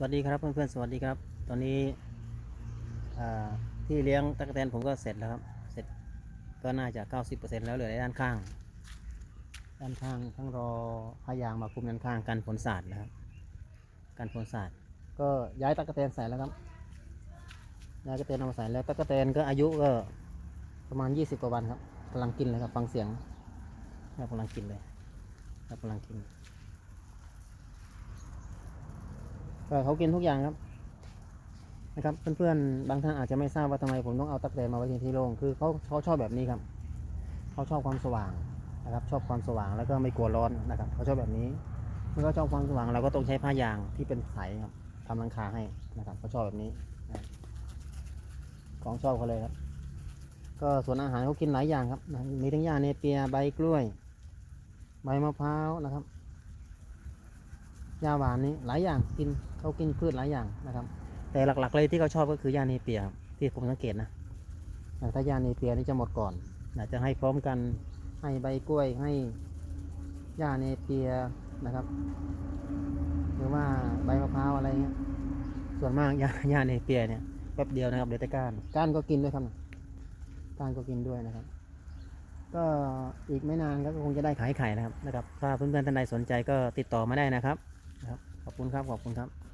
สวัสดีครับเพื่อนๆสวัสดีครับ ตอนนี้ที่เลี้ยงตะกแตนผมก็เสร็จแล้วครับ เสร็จก็น่าจะ 90%แล้วเหลือแต่ด้านข้าง ด้านข้างทั้งรอพยางมาคุมด้านข้างกันฝนสาดนะครับกันฝนสาดก็ย้ายตะกแตนใส่แล้วครับย้ายตะกแตนเอามาใส่แล้วตะกแตนก็อายุก็ประมาณ 20กว่าวันครับกำลังกินเลยครับฟังเสียงกำลังกินเลยกำลังกิน ก็เขากินทุกอย่างครับ นะครับ เพื่อนๆ บางท่านอาจจะไม่ทราบว่าทำไมผมต้องเอาตะแกรงมาไว้ที่ที่โล่ง คือเขาเขาชอบแบบนี้ครับ เขาชอบความสว่างนะครับ ชอบความสว่างแล้วก็ไม่กลัวร้อนนะครับ เขาชอบแบบนี้ เมื่อเขาชอบความสว่างเราก็ต้องใช้ผ้ายางที่เป็นใสครับทำหลังคาให้นะครับ เขาชอบแบบนี้ ของชอบเขาเลยครับ ก็ส่วนอาหารเขากินหลายอย่างครับ มีทั้งหญ้าเนเปียใบกล้วย ใบมะพร้าวนะครับ ยาหวานนี้หลายอย่างกินเขากินพืชหลายอย่างนะครับ แต่หลักๆเลยที่เขาชอบก็คือยาเนเปียครับที่ผมสังเกตนะแต่ถ้ายาเนเปียนี่จะหมดก่อนอาจจะให้พร้อมกันให้ใบกล้วยให้ยาเนเปียนะครับ หรือว่าใบมะพร้าวอะไรเงี้ยส่วนมากยายาเนเปียเนี่ยแป๊บเดียวนะครับเดี๋ยวแต่ก้านก้านก็กินด้วยครับก้านก็กินด้วยนะครับก็อีกไม่นานก็คงจะได้ขายไข่นะครับนะครับ ถ้าเพื่อนๆท่านใดสนใจก็ติดต่อมาได้นะครับ นะครับ ขอบคุณครับ ขอบคุณครับ